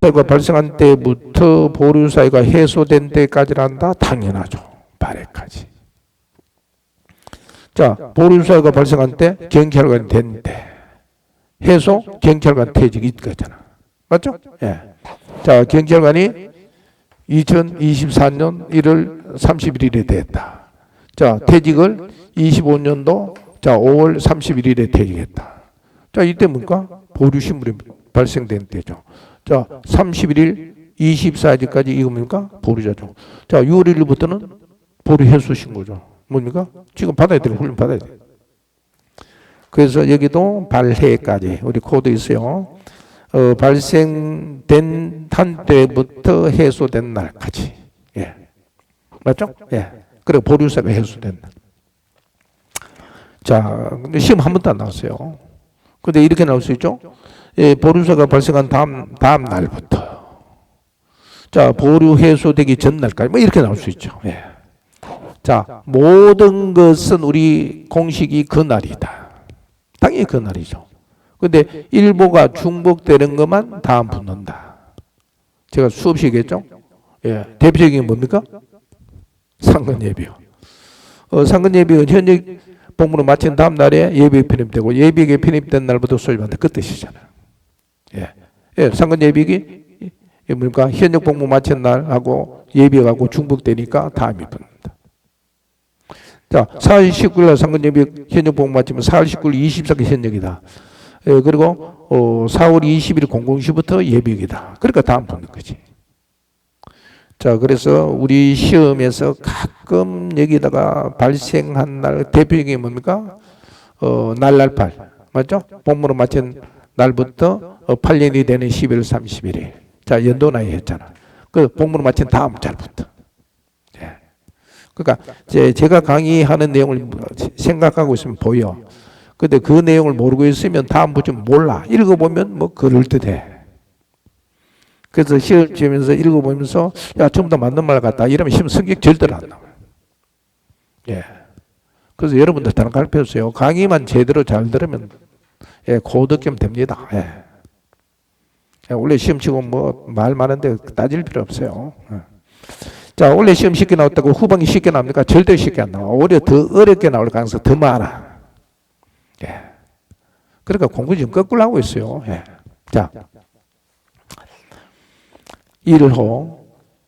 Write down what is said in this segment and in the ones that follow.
사유가 발생한 때부터 보류 사유가 해소된 때까지란다 당연하죠 발해까지 자 보류 사유가 발생한 때 경찰관이 됐는데 해소 경찰관 퇴직이 있거잖아 맞죠? 예. 자 경찰관이 2024년 1월 31일에 됐다. 자 퇴직을 25년도 자 5월 31일에 퇴직했다. 자 이때 뭡니까? 보류 신물이 발생된 때죠. 자 31일 24일까지 이거 뭡니까? 보류자죠. 자 6월 1일부터는 보류 해소 신고죠. 뭡니까? 지금 받아야 될 훈련 받아야 돼. 그래서 여기도 발해까지 우리 코드 있어요. 어, 발생된 한때부터 해소된 날까지. 예. 맞죠? 예. 그리고 보류사가 해소된 날. 자, 근데 시험 한 번도 안 나왔어요. 근데 이렇게 나올 수 있죠? 예, 보류사가 발생한 다음, 다음 날부터. 자, 보류 해소되기 전날까지. 뭐 이렇게 나올 수 있죠. 예. 자, 모든 것은 우리 공식이 그 날이다. 당연히 그 날이죠. 근데 일보가 중복되는 것만 다음 붙는다. 제가 수없이 얘기했죠? 예. 대표적인 게 뭡니까? 상근예비요. 어, 상근예비는 현역 복무를 마친 다음 날에 예비에 편입되고 예비에 편입된 날부터 소집한다. 그 뜻이잖아요. 예. 예. 상근 예비기 이 뭡니까? 현역 복무 마친 날하고 예비하고 중복되니까 다음이 붙는다. 자, 4월 19일 날 상근 예비 현역 복무 마치면 4월 19일 24일 현역이다. 예, 그리고 어, 4월 20일 00시부터 예비역이다. 그러니까 다음 붙는 거지. 자, 그래서 우리 시험에서 가끔 여기다가 발생한 날 대표적인 뭡니까? 어, 날날팔 맞죠? 본문을 마친 날부터 어, 8년이 되는 11월 31일. 자, 연도 나이 했잖아. 그 본문을 마친 다음 달부터. 예. 그러니까 제, 제가 강의하는 내용을 생각하고 있으면 보여. 근데 그 내용을 모르고 있으면 다음부터 몰라. 읽어보면 뭐 그럴듯해. 그래서 시험 치면서 읽어보면서 야 전부 다 맞는 말 같다. 이러면 시험 성격 절대로 안 나와. 예. 그래서 여러분들 다른 가르쳐 주세요. 강의만 제대로 잘 들으면 예, 고득점 됩니다. 예. 예, 원래 시험 치고 뭐 말 많은데 따질 필요 없어요. 예. 자, 원래 시험 쉽게 나왔다고 후반기 쉽게 나옵니까? 절대 쉽게 안 나와. 오히려 더 어렵게 나올 가능성이 더 많아. 예. 그러니까 공부 지금 거꾸로 하고 있어요. 예. 자, 1호.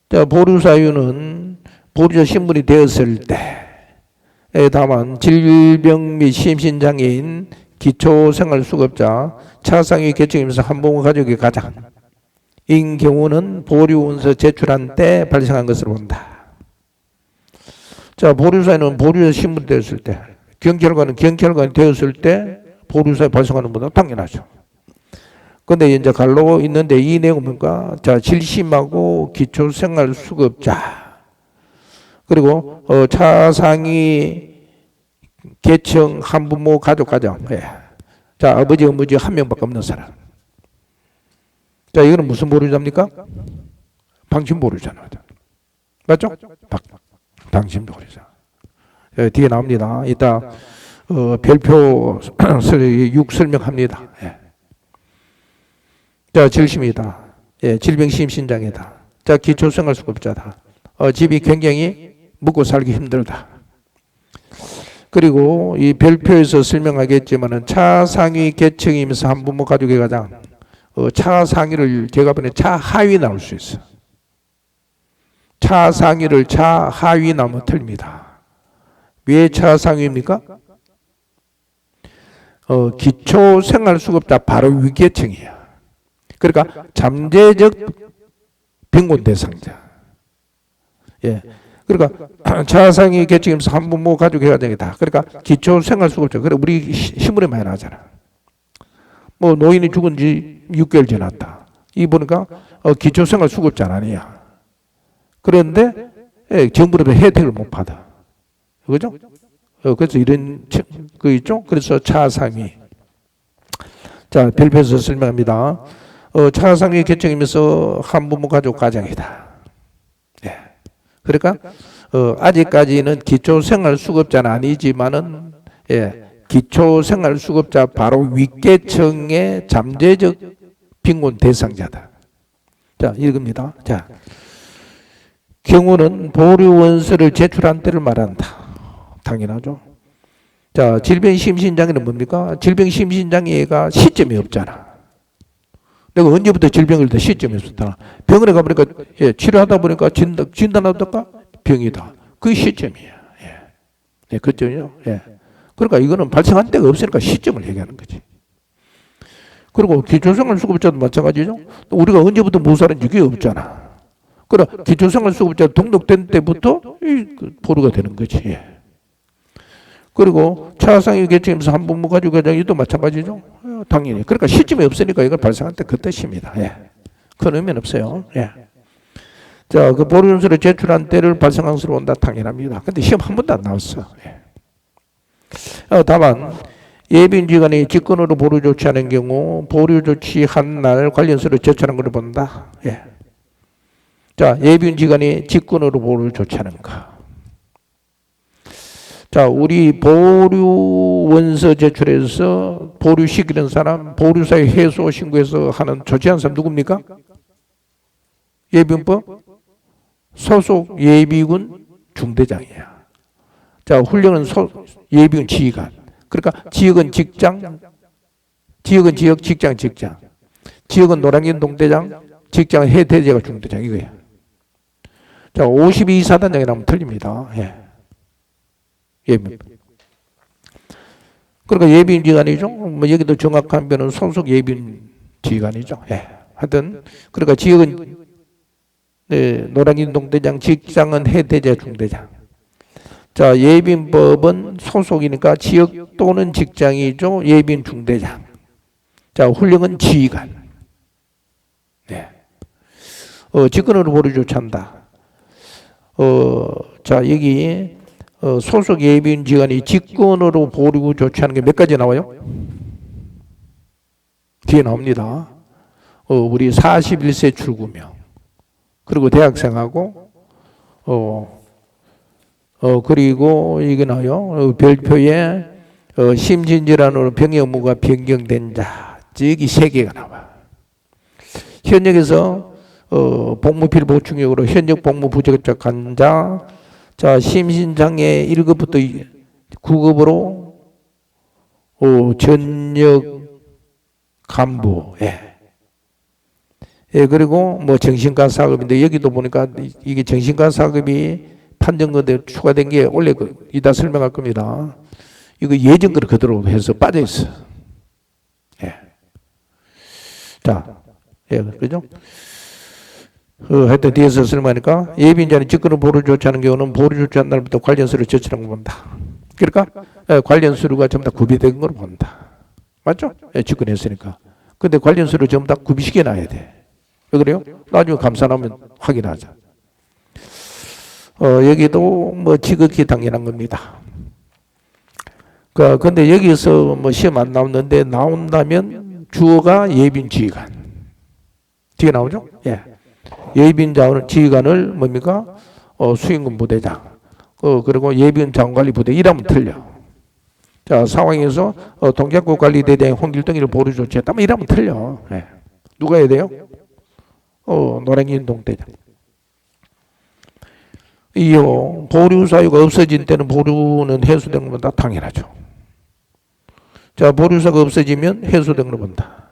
자, 보류사유는 보류자 신분이 되었을 때, 에 다만 질병 및 심신장애인, 기초생활수급자, 차상위 계층이면서 한부모 가족이 가장 인 경우는 보류원서 제출한 때 발생한 것으로 본다. 자, 보류사유는 보류자 신분 되었을 때, 경찰관은 경찰관이 되었을 때 보류사에 발생하는 것보다 당연하죠. 근데 이제 갈로 있는데 이 내용은 뭔가 자 질심하고 기초생활 수급자 그리고 어, 차상위 계층 한부모 가족 가정 예. 자 아버지 어머니 한 명밖에 없는 사람 자 이거는 무슨 보류자입니까? 방침 보류자는 맞죠? 박, 방침 보류자 예, 뒤에 나옵니다. 이따 어, 별표 6 설명합니다. 예. 자, 질심이다. 예, 질병심신장애다. 자, 기초생활수급자다. 어, 집이 굉장히 묵고 살기 힘들다. 그리고 이 별표에서 설명하겠지만은 차상위 계층이면서 한 부모 가족의 가장 어, 차상위를 제가 보는 차하위 나올 수 있어. 차상위를 차하위 나오면 틀립니다. 왜 차상위입니까? 어, 기초생활수급자 바로 위계층이야. 그러니까 잠재적 빈곤 대상자. 예. 그러니까 차상위 계층이면서 한부모 가족의 가정이다. 그러니까 기초 생활 수급자. 그래 우리 신문에 많이 나잖아. 뭐 노인이 죽은 지 6개월 지났다. 이 보니까 어, 기초 생활 수급자 아니야. 그런데 예, 정부로부터 혜택을 못 받아. 그죠? 어, 그래서 이런 그 있죠. 그래서 차상위. 자 별표에서 설명합니다. 어, 차상위 계층이면서 한부모 가족 가정이다. 예. 그러니까 어, 아직까지는 기초생활수급자는 아니지만은 예, 기초생활수급자 바로 윗계층의 잠재적 빈곤 대상자다. 자, 이겁니다. 자, 경우는 보류 원서를 제출한 때를 말한다. 당연하죠. 자, 질병심신장애는 뭡니까? 질병심신장애가 시점이 없잖아. 내가 언제부터 질병을 다 시점이 없었다. 병원에 가보니까, 예, 치료하다 보니까 진단, 진단하다가 병이다. 그 시점이야. 예. 예, 그죠? 예. 그러니까 이거는 발생한 데가 없으니까 시점을 얘기하는 거지. 그리고 기초생활 수급자도 마찬가지죠. 우리가 언제부터 무사한지 그게 없잖아. 그래 기초생활 수급자 등록된 때부터 이그 보루가 되는 거지. 예. 그리고 차상위 계층에서 한 분무 가지고 가장이도 마찬가지죠. 어, 당연히. 그러니까 시점이 없으니까 이걸 발생할 때그 뜻입니다. 예. 큰 의미는 없어요. 예. 자, 그 보류연수를 제출한 때를 발생한 수로 온다 당연합니다. 근데 시험 한 번도 안 나왔어. 예. 어, 다만 예비인지간이 직권으로 보류 조치하는 경우 보류 조치한 날 관련서를 제출한 것을 본다. 예. 자, 예비인지간이 직권으로 보류 조치하는 거. 자, 우리 보류 원서 제출해서 보류 시키는 사람, 보류사의 해소 신고해서 하는 조치한 사람 누굽니까? 예비인법 소속 예비군 중대장이야. 자, 훈련은 소, 예비군 지휘관. 그러니까 지역은 직장, 지역은 지역, 직장 직장. 지역은 노량진 동대장, 직장은 해태제가 중대장 이거야. 자, 52사단장이 나면 틀립니다. 예. 예비. 그러니까 예비인 지간이죠. 뭐 여기도 정확한 변은 소속 예비인 지간이죠. 예. 하여튼 그러니까 지역은 네, 노량진 동대장, 직장은 해태제 중대장. 자, 예빈법은 소속이니까 지역 또는 직장이죠. 예빈 중대장. 자, 훈령은 지휘관. 네. 어, 직권으로 보류 조치한다. 어, 자, 여기 어, 소속 예빈 지간이 직권으로 보류 조치하는 게 몇 가지 나와요? 뒤에 나옵니다. 어, 우리 41세 출구명. 그리고 대학생하고 어, 어 그리고 이게 나요. 어, 별표에 어, 심진질환으로 병의 의무가 변경된 자, 즉이 세 개가 나와. 현역에서 어, 복무필 보충역으로 현역 복무 부적격 환자, 자 심신장애 1급부터 9급으로 어, 전역 간부, 예. 예, 그리고 뭐 정신과 사급인데 여기도 보니까 이- 이게 정신과 사급이 판정거대 추가된 게 원래 그 이따 설명할 겁니다. 이거 예전 거를 그대로 해서 빠져 있어. 예. 자, 예, 그죠? 어, 하여튼 뒤에서 설명하니까 예비인자는 직권을 보류 조치하는 경우는 보류 조치한 날부터 관련 서류 제출한 거 본다. 그러니까 예, 관련 서류가 전부 다 구비된 걸 본다. 맞죠? 예, 직권했으니까. 근데 관련 서류 전부 다 구비시켜 놔야 돼. 왜 그래요? 나중에 감사 나면 확인하자. 어, 여기도 뭐 지극히 당연한 겁니다. 그, 근데 여기서 뭐 시험 안 나오는데 나온다면 주어가 예빈 지휘관. 뒤에 나오죠? 예. 예빈 자원 지휘관을 뭡니까? 어, 수행군 부대장. 어, 그리고 예빈 장관리 부대 이러면 틀려. 자, 상황에서 어, 동작국 관리대장 홍길동이를 보류 조치했다면 이러면 틀려. 예. 누가 해야 돼요? 어, 노량진 동대장. 이요 보류 사유가 없어진 때는 보류는 해소된 것보다 당연하죠. 자, 보류사가 없어지면 해소된 걸 본다.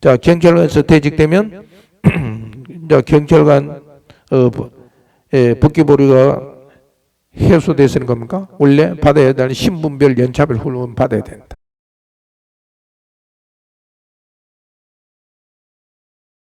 자, 경찰관에서 퇴직되면 자, 경찰관 어, 부- 예, 복귀 보류가 해소됐는 겁니까? 원래 받아야 되는 신분별 연차별 훈련 받아야 된다.